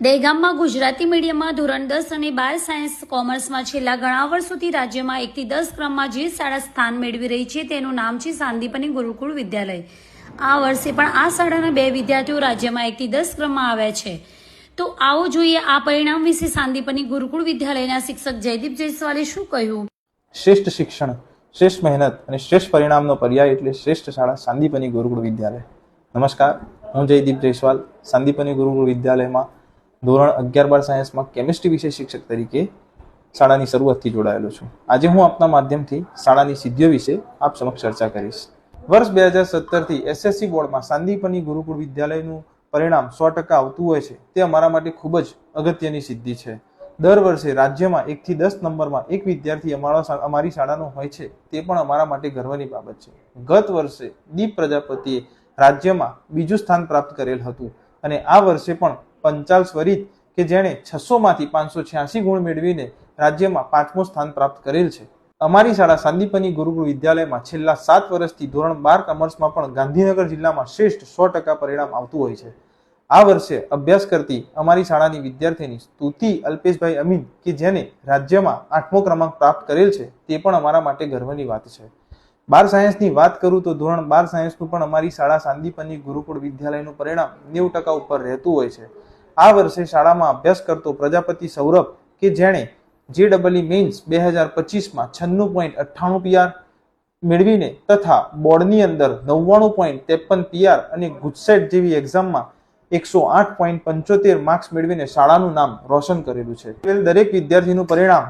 દહેગામમાં ગુજરાતી મીડિયમમાં ધોરણ દસ અને બાર સાયન્સ કોમર્સમાં છેલ્લા ઘણા વર્ષોથી રાજ્યમાં એકથી દસ ક્રમમાં જે શાળા સ્થાન મેળવી રહી છે તેનું નામ છે સાંદીપની ગુરુકુળ વિદ્યાલય. આ વર્ષે પણ આ શાળાના બે વિદ્યાર્થીઓ રાજ્યમાં એકથી દસ ક્રમમાં આવ્યા છે. તો આવો જોઈએ આ પરિણામ વિશે સાંદીપની ગુરુકુળ વિદ્યાલયના શિક્ષક જયદીપ જયસ્વાલે શું કહ્યું? શ્રેષ્ઠ શિક્ષણ, શ્રેષ્ઠ મહેનત અને શ્રેષ્ઠ પરિણામનો પર્યાય એટલે શ્રેષ્ઠ શાળા સાંદીપની ગુરુકુળ વિદ્યાલય. નમસ્કાર, હું જયદીપ જયસ્વાલ સાંદીપની ગુરુકુળ વિદ્યાલયમાં ધોરણ અગિયાર બાર સાયન્સમાં કેમિસ્ટ્રી વિષય શિક્ષક તરીકે શાળાની શરૂઆતથી જોડાયેલો છું. આજે હું આપના માધ્યમથી શાળાની સિદ્ધિઓ વિશે આપ સમક્ષ ચર્ચા કરીશ. વર્ષ બે હજાર સત્તરથી એસએસસી બોર્ડમાં સાંદીપની ગુરુકુળ વિદ્યાલયનું પરિણામ સો ટકા આવતું હોય છે, તે અમારા માટે ખૂબ જ અગત્યની સિદ્ધિ છે. દર વર્ષે રાજ્યમાં એકથી દસ નંબરમાં એક વિદ્યાર્થી અમારા અમારી શાળાનો હોય છે, તે પણ અમારા માટે ગર્વની બાબત છે. ગત વર્ષે દીપ પ્રજાપતિએ રાજ્યમાં બીજું સ્થાન પ્રાપ્ત કરેલ હતું અને આ વર્ષે પણ પંચાલ સ્વરિત કે જેણે છસોમાંથી પાંચસો છ્યાસી ગુણ મેળવીને રાજ્યમાં પાંચમું સ્થાન પ્રાપ્ત કરેલ છે. અમારી શાળા સાંદીપની ગુરુકુળ વિદ્યાલયમાં છેલ્લા સાત વર્ષથી ધોરણ બાર કોમર્સમાં પણ ગાંધીનગર જિલ્લામાં શ્રેષ્ઠ સો ટકા પરિણામ આવતું હોય છે. આ વર્ષે અભ્યાસ કરતી અમારી શાળાની વિદ્યાર્થીની સ્તુતિ અલ્પેશભાઈ અમીન કે જેને રાજ્યમાં આઠમો ક્રમાંક પ્રાપ્ત કરેલ છે તે પણ અમારા માટે ગર્વની વાત છે. બાર સાયન્સની વાત કરું તો ધોરણ બાર સાયન્સનું પણ અમારી શાળા સાંદીપની ગુરુકુળ વિદ્યાલયનું પરિણામ નેવું ટકા ઉપર રહેતું હોય છે. આ વર્ષે શાળામાં અભ્યાસ કરતો પ્રજાપતિ સૌરભ, કે જેણે જે મેન્સ બે હજાર પચીસમાં છન્નું પોઈન્ટ અઠ્ઠાણું પીઆર મેળવીને તથા બોર્ડની અંદર નવ્વાણું પોઈન્ટ ત્રેપન પીઆર અને ગુજસેટ જેવી એક્ઝામમાં એકસો આઠ પોઈન્ટ પંચોતેર માર્ક્સ મેળવીને શાળાનું નામ રોશન કરેલું છે. દરેક વિદ્યાર્થીનું પરિણામ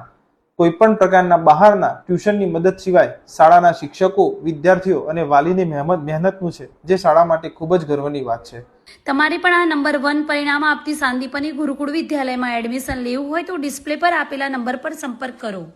કોઈ પણ પ્રકારના બહારના ટ્યુશનની મદદ સિવાય શાળાના શિક્ષકો, વિદ્યાર્થીઓ અને વાલીની મહેમત મહેનતનું છે, જે શાળા માટે ખૂબ જ ગર્વની વાત છે. તમારે પણ આ નંબર વન પરિણામ આપતી સાંદીપની ગુરુકુળ વિદ્યાલયમાં એડમિશન લેવું હોય તો ડિસ્પ્લે પર આપેલા નંબર પર સંપર્ક કરો.